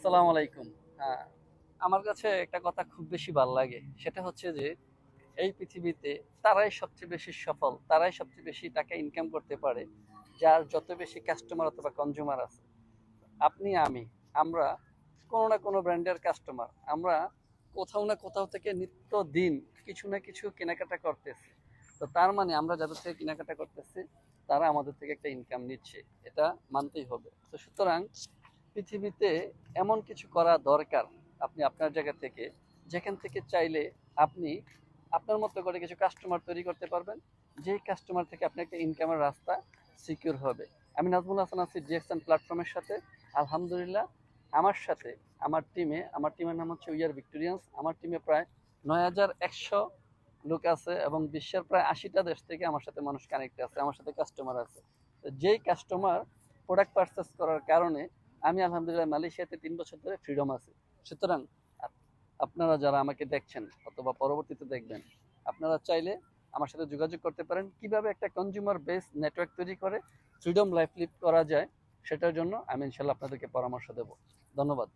আসসালামু আলাইকুম। হ্যাঁ আমার কাছে একটা কথা খুব বেশি ভালো লাগে। সেটা হচ্ছে যে, এই পৃথিবীতে তারাই সবচেয়ে বেশি সফল, তারাই সবচেয়ে বেশি টাকা ইনকাম করতে পারে, যার যত বেশি কাস্টমার অথবা কনজিউমার আছে। আপনি, আমি, আমরা কোনো না কোনো ব্র্যান্ডের কাস্টমার আমরা কোথাও না কোথাও থেকে নিত্য দিন কিছু না কিছু কেনাকাটা করতেছি। তো তার মানে আমরা যাদের থেকে কেনাকাটা করতেছি, তারা আমাদের থেকে একটা ইনকাম নিচ্ছে। এটা মানতেই হবে। তো সুতরাং পৃথিবীতে এমন কিছু করা দরকার আপনি আপনার জায়গা থেকে, যেখান থেকে চাইলে আপনি আপনার মতো করে কিছু কাস্টমার তৈরি করতে পারবেন, যেই কাস্টমার থেকে আপনি একটা ইনকামের রাস্তা সিকিউর হবে। আমি নাজমুল হাসান আছি ডিএক্সএন প্ল্যাটফর্মের সাথে। আলহামদুলিল্লাহ, আমার সাথে, আমার টিমে আমার টিমের নাম হচ্ছে উইয়ার ভিক্টোরিয়ান্স আমার টিমে প্রায় নয় হাজার একশো লোক আছে এবং বিশ্বের প্রায় আশিটা দেশ থেকে আমার সাথে মানুষ কানেক্ট আছে, আমার সাথে কাস্টমার আছে। তো যেই কাস্টমার প্রোডাক্ট পারচেস করার কারণে আমি আলহামদুলিল্লাহ মালয়েশিয়াতে তিন বছর ধরে ফ্রিডম আছে। সুতরাং আপনারা যারা আমাকে দেখছেন অথবা পরবর্তীতে দেখবেন, আপনারা চাইলে আমার সাথে যোগাযোগ করতে পারেন। কীভাবে একটা কনজিউমার বেস নেটওয়ার্ক তৈরি করে ফ্রিডম লাইফ লিভ করা যায়, সেটার জন্য আমি ইনশাল্লাহ আপনাদেরকে পরামর্শ দেব। ধন্যবাদ।